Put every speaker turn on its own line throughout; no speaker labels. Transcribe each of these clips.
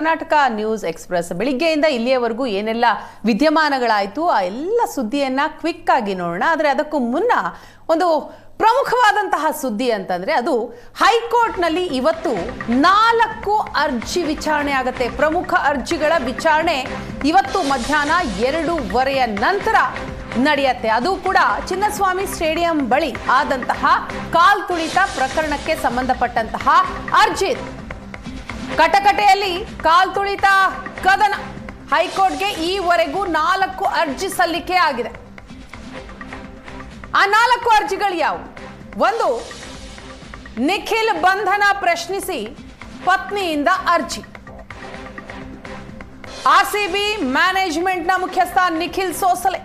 Karnataka news express ಬೆಳಿಗ್ಗೆಯಿಂದ ಇಲ್ಲಿಯವರೆಗೂ ಏನೆಲ್ಲ ವಿದ್ಯಮಾನಗಳಾಯಿತು, ಆ ಎಲ್ಲ ಸುದ್ದಿಯನ್ನ ಕ್ವಿಕ್ ಆಗಿ ನೋಡೋಣ. ಆದರೆ ಅದಕ್ಕೂ ಮುನ್ನ ಒಂದು ಪ್ರಮುಖವಾದಂತಹ ಸುದ್ದಿ ಅಂತಂದ್ರೆ ಅದು ಹೈಕೋರ್ಟ್ನಲ್ಲಿ ಇವತ್ತು ನಾಲ್ಕು ಅರ್ಜಿ ವಿಚಾರಣೆ ಆಗುತ್ತೆ. ಪ್ರಮುಖ ಅರ್ಜಿಗಳ ವಿಚಾರಣೆ ಇವತ್ತು ಮಧ್ಯಾಹ್ನ ಎರಡೂವರೆಯ ನಂತರ ನಡೆಯುತ್ತೆ. ಅದು ಕೂಡ ಚಿನ್ನಸ್ವಾಮಿ ಸ್ಟೇಡಿಯಂ ಬಳಿ ಆದಂತಹ ಕಾಲ್ ತುಳಿತ ಪ್ರಕರಣಕ್ಕೆ ಸಂಬಂಧಪಟ್ಟಂತಹ ಅರ್ಜಿ. ಕಟಕಟೆಯಲ್ಲಿ ಕಾಲ್ ತುಳಿತ ಕದನ ಹೈಕೋರ್ಟ್ಗೆ ಈವರೆಗೂ ನಾಲ್ಕು ಅರ್ಜಿ ಸಲ್ಲಿಕೆ ಆಗಿದೆ. ಆ ನಾಲ್ಕು ಅರ್ಜಿಗಳು ಯಾವುವು? ಒಂದು, ನಿಖಿಲ್ ಬಂಧನ ಪ್ರಶ್ನಿಸಿ ಪತ್ನಿಯಿಂದ ಅರ್ಜಿ. ಆರ್ಸಿಬಿ ಮ್ಯಾನೇಜ್ಮೆಂಟ್ನ ಮುಖ್ಯಸ್ಥ ನಿಖಿಲ್ ಸೋಸಲೆ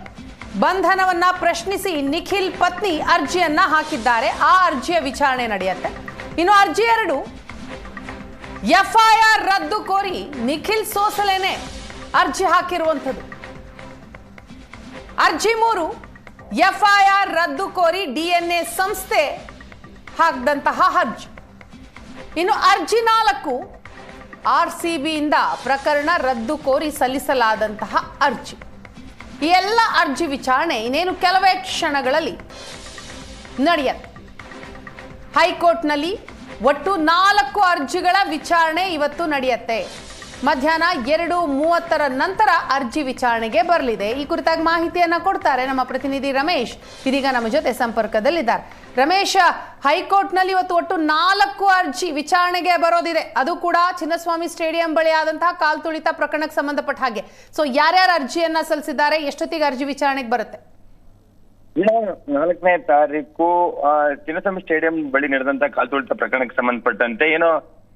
ಬಂಧನವನ್ನ ಪ್ರಶ್ನಿಸಿ ನಿಖಿಲ್ ಪತ್ನಿ ಅರ್ಜಿಯನ್ನ ಹಾಕಿದ್ದಾರೆ. ಆ ಅರ್ಜಿಯ ವಿಚಾರಣೆ ನಡೆಯುತ್ತೆ. ಇನ್ನು ಅರ್ಜಿ ಎರಡು ಎಫ್ಐಆರ್ ರದ್ದು ಕೋರಿ ನಿಖಿಲ್ ಸೋಸಲೆನೆ ಅರ್ಜಿ ಹಾಕಿರುವಂಥದ್ದು. ಅರ್ಜಿ ಮೂರು, ಎಫ್ಐಆರ್ ರದ್ದು ಕೋರಿ ಡಿಎನ್ಎ ಸಂಸ್ಥೆ ಹಾಕಿದಂತಹ ಅರ್ಜಿ. ಇನ್ನು ಅರ್ಜಿ ನಾಲ್ಕು ಆರ್ ಸಿ ಬಿಯಿಂದ ಪ್ರಕರಣ ರದ್ದು ಕೋರಿ ಸಲ್ಲಿಸಲಾದಂತಹ ಅರ್ಜಿ. ಈ ಎಲ್ಲ ಅರ್ಜಿ ವಿಚಾರಣೆ ಇನ್ನೇನು ಕೆಲವೇ ಕ್ಷಣಗಳಲ್ಲಿ ನಡೆಯುತ್ತೆ ಹೈಕೋರ್ಟ್ನಲ್ಲಿ ಒಟ್ಟು ನಾಲ್ಕು ಅರ್ಜಿಗಳ ವಿಚಾರಣೆ ಇವತ್ತು ನಡೆಯುತ್ತೆ. ಮಧ್ಯಾಹ್ನ ಎರಡು ಮೂವತ್ತರ ನಂತರ ಅರ್ಜಿ ವಿಚಾರಣೆಗೆ ಬರಲಿದೆ. ಈ ಕುರಿತಾಗಿ ಮಾಹಿತಿಯನ್ನ ಕೊಡ್ತಾರೆ ನಮ್ಮ ಪ್ರತಿನಿಧಿ ರಮೇಶ್. ಇದೀಗ ನಮ್ಮ ಜೊತೆ ಸಂಪರ್ಕದಲ್ಲಿದ್ದಾರೆ. ರಮೇಶ್, ಹೈಕೋರ್ಟ್ನಲ್ಲಿ ಇವತ್ತು ಒಟ್ಟು ನಾಲ್ಕು ಅರ್ಜಿ ವಿಚಾರಣೆಗೆ ಬರೋದಿದೆ. ಅದು ಕೂಡ ಚಿನ್ನಸ್ವಾಮಿ ಸ್ಟೇಡಿಯಂ ಬಳಿ ಆದಂತಹ ಕಾಲ್ ತುಳಿತ ಪ್ರಕರಣಕ್ಕೆ ಸಂಬಂಧಪಟ್ಟ ಹಾಗೆ. ಸೊ ಯಾರ್ಯಾರು ಅರ್ಜಿಯನ್ನ ಸಲ್ಲಿಸಿದ್ದಾರೆ, ಎಷ್ಟೊತ್ತಿಗೆ ಅರ್ಜಿ ವಿಚಾರಣೆಗೆ ಬರುತ್ತೆ?
ನಾಲ್ಕನೇ ತಾರೀಕು ಚಿನ್ನಸ್ವಾಮಿ ಸ್ಟೇಡಿಯಂ ಬಳಿ ನಡೆದಂತ ಕಾಲ್ತುಳಿತ ಪ್ರಕರಣಕ್ಕೆ ಸಂಬಂಧಪಟ್ಟಂತೆ ಏನೋ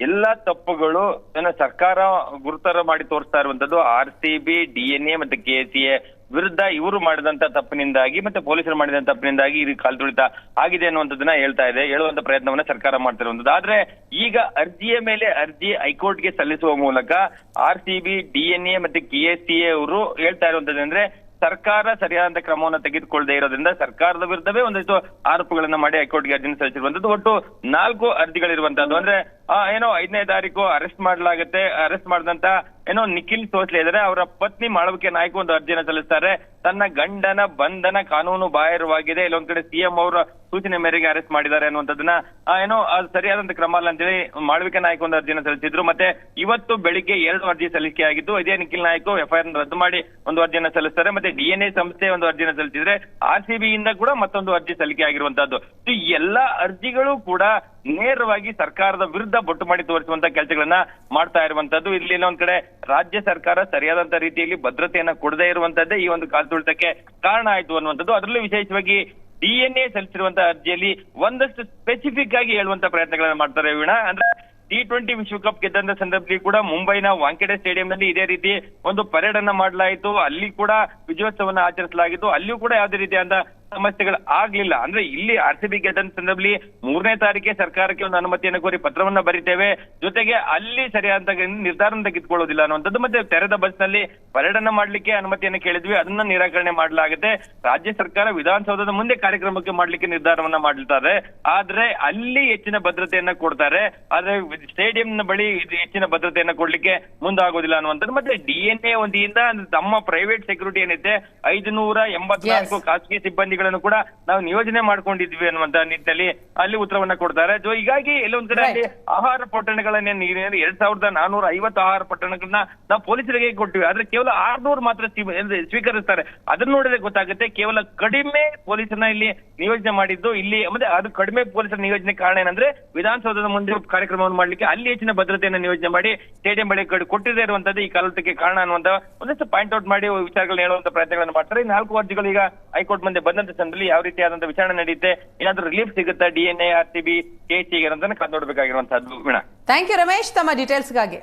ಎಲ್ಲಾ ತಪ್ಪುಗಳು ಏನೋ ಸರ್ಕಾರ ಗುರುತರ ಮಾಡಿ ತೋರಿಸ್ತಾ ಇರುವಂತದ್ದು, ಆರ್ ಸಿ ಬಿ, ಡಿ ಮತ್ತೆ ಕೆ ಸಿ ಎ ವಿರುದ್ಧ ಇವರು ಮಾಡಿದಂತ ತಪ್ಪಿನಿಂದಾಗಿ ಮತ್ತೆ ಪೊಲೀಸರು ಮಾಡಿದಂತ ತಪ್ಪಿನಿಂದಾಗಿ ಈ ಕಾಲ್ತುಳಿತ ಆಗಿದೆ ಅನ್ನುವಂಥದ್ದನ್ನ ಹೇಳ್ತಾ ಇದೆ, ಹೇಳುವಂತ ಪ್ರಯತ್ನವನ್ನ ಸರ್ಕಾರ ಮಾಡ್ತಿರುವಂತದ್ದು ಆದ್ರೆ ಈಗ ಅರ್ಜಿಯ ಮೇಲೆ ಅರ್ಜಿ ಹೈಕೋರ್ಟ್ಗೆ ಸಲ್ಲಿಸುವ ಮೂಲಕ ಆರ್ ಸಿ ಬಿ, ಡಿ ಮತ್ತೆ ಕೆ ಎಸ್ ಸಿ ಎ ಅವರು ಹೇಳ್ತಾ ಇರುವಂತದ್ದು ಅಂದ್ರೆ ಸರ್ಕಾರ ಸರಿಯಾದ ಕ್ರಮವನ್ನು ತೆಗೆದುಕೊಳ್ಳದೆ ಇರೋದ್ರಿಂದ ಸರ್ಕಾರದ ವಿರುದ್ಧವೇ ಒಂದಿಷ್ಟು ಆರೋಪಗಳನ್ನ ಮಾಡಿ ಹೈಕೋರ್ಟ್ಗೆ ಅರ್ಜಿ ಸಲ್ಲಿಸಿರುವಂತದ್ದು. ಒಟ್ಟು ನಾಲ್ಕು ಅರ್ಜಿಗಳಿರುವಂತದ್ದು ಅಂದ್ರೆ ಏನೋ ಐದನೇ ತಾರೀಕು ಅರೆಸ್ಟ್ ಮಾಡಲಾಗುತ್ತೆ ಅರೆಸ್ಟ್ ಮಾಡಿದಂತ ಏನೋ ನಿಖಿಲ್ ಸೋಸ್ಲೆ ಇದ್ದಾರೆ ಅವರ ಪತ್ನಿ ಮಾಳವಿಕೆ ನಾಯ್ಕ ಒಂದು ಅರ್ಜಿನ ಸಲ್ಲಿಸ್ತಾರೆ. ತನ್ನ ಗಂಡನ ಬಂಧನ ಕಾನೂನು ಬಾಹಿರವಾಗಿದೆ, ಇಲ್ಲೊಂದ್ ಕಡೆ ಸಿಎಂ ಅವರ ಸೂಚನೆ ಮೇರೆಗೆ ಅರೆಸ್ಟ್ ಮಾಡಿದ್ದಾರೆ ಅನ್ನುವಂಥದ್ದನ್ನ ಏನೋ ಅದು ಸರಿಯಾದಂತ ಕ್ರಮ ಅಲ್ಲ ಅಂತೇಳಿ ಮಾಳವಿಕೆ ನಾಯ್ಕ ಒಂದು ಅರ್ಜಿನ ಸಲ್ಲಿಸಿದ್ರು. ಮತ್ತೆ ಇವತ್ತು ಬೆಳಿಗ್ಗೆ ಎರಡು ಅರ್ಜಿ ಸಲ್ಲಿಕೆ ಆಗಿದ್ದು, ಇದೇ ನಿಖಿಲ್ ನಾಯ್ಕ ಎಫ್ಐಆರ್ ರದ್ದು ಮಾಡಿ ಒಂದು ಅರ್ಜಿನ ಸಲ್ಲಿಸ್ತಾರೆ. ಮತ್ತೆ ಡಿಎನ್ಎ ಸಂಸ್ಥೆ ಒಂದು ಅರ್ಜಿನ ಸಲ್ಲಿಸಿದ್ರೆ ಆರ್ ಸಿ ಇಂದ ಕೂಡ ಮತ್ತೊಂದು ಅರ್ಜಿ ಸಲ್ಲಿಕೆ ಆಗಿರುವಂತಹದ್ದು. ಈ ಎಲ್ಲಾ ಅರ್ಜಿಗಳು ಕೂಡ ನೇರವಾಗಿ ಸರ್ಕಾರದ ವಿರುದ್ಧ ಬೊಟ್ಟು ಮಾಡಿ ತೋರಿಸುವಂತ ಕೆಲಸಗಳನ್ನ ಮಾಡ್ತಾ ಇರುವಂತದ್ದು. ಇಲ್ಲಿ ಒಂದ್ ಕಡೆ ರಾಜ್ಯ ಸರ್ಕಾರ ಸರಿಯಾದಂತ ರೀತಿಯಲ್ಲಿ ಭದ್ರತೆಯನ್ನ ಕೊಡದೇ ಇರುವಂತದ್ದೇ ಈ ಒಂದು ಕಾಲ್ತುಳಿತಕ್ಕೆ ಕಾರಣ ಆಯ್ತು ಅನ್ನುವಂಥದ್ದು. ಅದರಲ್ಲೂ ವಿಶೇಷವಾಗಿ ಡಿಎನ್ಎ ಸಲ್ಲಿಸಿರುವಂತ ಅರ್ಜಿಯಲ್ಲಿ ಒಂದಷ್ಟು ಸ್ಪೆಸಿಫಿಕ್ ಆಗಿ ಹೇಳುವಂತ ಪ್ರಯತ್ನಗಳನ್ನ ಮಾಡ್ತಾರೆ ವೀಣಾ. ಅಂದ್ರೆ ಟಿ ಟ್ವೆಂಟಿ ವಿಶ್ವಕಪ್ ಗೆದ್ದಂತ ಸಂದರ್ಭದಲ್ಲಿ ಕೂಡ ಮುಂಬೈನ ವಾಂಖೆಡೆ ಸ್ಟೇಡಿಯಂನಲ್ಲಿ ಇದೇ ರೀತಿ ಒಂದು ಪರೇಡ್ ಅನ್ನ ಮಾಡಲಾಯಿತು. ಅಲ್ಲಿ ಕೂಡ ವಿಜಯೋತ್ಸವನ್ನ ಆಚರಿಸಲಾಗಿತ್ತು. ಅಲ್ಲಿಯೂ ಕೂಡ ಯಾವುದೇ ರೀತಿಯಾದ ಸಮಸ್ಯೆಗಳು ಆಗ್ಲಿಲ್ಲ. ಅಂದ್ರೆ ಇಲ್ಲಿ ಆರ್ ಸಿ ಬಿ ಗೆದ್ದಂತ ಸಂದರ್ಭದಲ್ಲಿ ಮೂರನೇ ತಾರೀಕೆ ಸರ್ಕಾರಕ್ಕೆ ಒಂದು ಅನುಮತಿಯನ್ನು ಕೋರಿ ಪತ್ರವನ್ನ ಬರೀತೇವೆ. ಜೊತೆಗೆ ಅಲ್ಲಿ ಸರಿಯಾದ ನಿರ್ಧಾರ ತೆಗೆದುಕೊಳ್ಳೋದಿಲ್ಲ ಅನ್ನುವಂಥದ್ದು ಮತ್ತೆ ತೆರೆದ ಬಸ್ನಲ್ಲಿ ಮಾಡಲಿಕ್ಕೆ ಮಾಡ್ಲಿಕ್ಕೆ ಅನುಮತಿಯನ್ನು ಕೇಳಿದ್ವಿ. ಅದನ್ನ ನಿರಾಕರಣೆ ಮಾಡಲಾಗುತ್ತೆ. ರಾಜ್ಯ ಸರ್ಕಾರ ವಿಧಾನಸೌಧದ ಮುಂದೆ ಕಾರ್ಯಕ್ರಮಕ್ಕೆ ಮಾಡ್ಲಿಕ್ಕೆ ನಿರ್ಧಾರವನ್ನ ಮಾಡ್ತಾರೆ ಆದ್ರೆ ಅಲ್ಲಿ ಹೆಚ್ಚಿನ ಭದ್ರತೆಯನ್ನ ಕೊಡ್ತಾರೆ. ಆದ್ರೆ ಸ್ಟೇಡಿಯಂನ ಬಳಿ ಇದು ಹೆಚ್ಚಿನ ಭದ್ರತೆಯನ್ನ ಕೊಡ್ಲಿಕ್ಕೆ ಮುಂದಾಗೋದಿಲ್ಲ ಅನ್ನುವಂಥದ್ದು. ಮತ್ತೆ ಡಿಎನ್ಎ ಒಂದಿಯಿಂದ ತಮ್ಮ ಪ್ರೈವೇಟ್ ಸೆಕ್ಯೂರಿಟಿ ಏನಿದೆ ಐದುನೂರ ಎಂಬತ್ನಾಲ್ಕು
ಖಾಸಗಿ
ಖಾಸಗಿ ಸಿಬ್ಬಂದಿಗಳನ್ನು ಕೂಡ ನಾವು ನಿಯೋಜನೆ ಮಾಡ್ಕೊಂಡಿದ್ವಿ ಅನ್ನುವಂತ ನಿಟ್ಟಿನಲ್ಲಿ ಅಲ್ಲಿ ಉತ್ತರವನ್ನ ಕೊಡ್ತಾರೆ. ಸೊ ಹೀಗಾಗಿ ಎಲ್ಲೊಂದ್ ಕಡೆ ಅಲ್ಲಿ ಆಹಾರ ಪೊಟ್ಟಣಗಳನ್ನ ನೀರಿನ ಎರಡ್ ಸಾವಿರದ ನಾನೂರ ಐವತ್ತು ಆಹಾರ ಪೊಟ್ಟಣಗಳನ್ನ ನಾವು ಪೊಲೀಸರಿಗೆ ಕೊಟ್ಟಿವಿ ಆದ್ರೆ ಕೇವಲ ಆರ್ನೂರು ಮಾತ್ರ ಸ್ವೀ- ಸ್ವೀಕರಿಸ್ತಾರೆ. ಅದನ್ನ ನೋಡಿದ್ರೆ ಗೊತ್ತಾಗುತ್ತೆ ಕೇವಲ ಕಡಿಮೆ ಪೊಲೀಸರನ್ನ ಇಲ್ಲಿ ನಿಯೋಜನೆ ಮಾಡಿದ್ದು ಇಲ್ಲಿ ಮತ್ತೆ ಅದು ಕಡಿಮೆ ಪೊಲೀಸರ ನಿಯೋಜನೆ ಕಾರಣ ಏನಂದ್ರೆ ವಿಧಾನಸೌಧದ ಮುಂದೆ ಕಾರ್ಯಕ್ರಮವನ್ನು ಮಾಡ್ಲಿಕ್ಕೆ ಅಲ್ಲಿ ಹೆಚ್ಚಿನ ಭದ್ರತೆಯನ್ನು ನಿಯೋಜನೆ ಮಾಡಿ ಸ್ಟೇಡಿಯಂ ಬಳಿ ಕಡೆ ಕೊಟ್ಟಿದೆ ಇರುವಂತದ್ದು ಈ ಕಾಲಕ್ಕೆ ಕಾರಣ ಅನ್ನುವಂತ ಒಂದಷ್ಟು ಪಾಯಿಂಟ್ ಔಟ್ ಮಾಡಿ ವಿಚಾರಗಳನ್ನ ಹೇಳುವಂತ ಪ್ರಯತ್ನಗಳನ್ನು ಮಾಡ್ತಾರೆ. ಈ ನಾಲ್ಕು ಅರ್ಜಿಗಳು ಈಗ ಹೈಕೋರ್ಟ್ ಮುಂದೆ ಬಂದಂತ ಸಂದರ್ಭದಲ್ಲಿ ಯಾವ ರೀತಿಯಾದಂತಹ ವಿಚಾರಣೆ ನಡೆಯುತ್ತೆ ಏನಾದ್ರೂ ರಿಲೀಫ್ ಸಿಗುತ್ತಾ DNA R C B K C ಅಂತ ಕಂಡು ನೋಡ್ಬೇಕಾಗಿರುವಂತಹದ್ದು ವೀಣಾ.
Thank you Ramesh. ತಮ್ಮ ಡೀಟೇಲ್ಸ್ಗಾಗಿ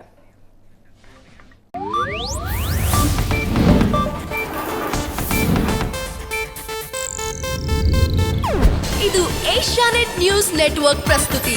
ಇದು ಏಷ್ಯಾನೆಟ್ ನ್ಯೂಸ್ ನೆಟ್ವರ್ಕ್ ಪ್ರಸ್ತುತಿ.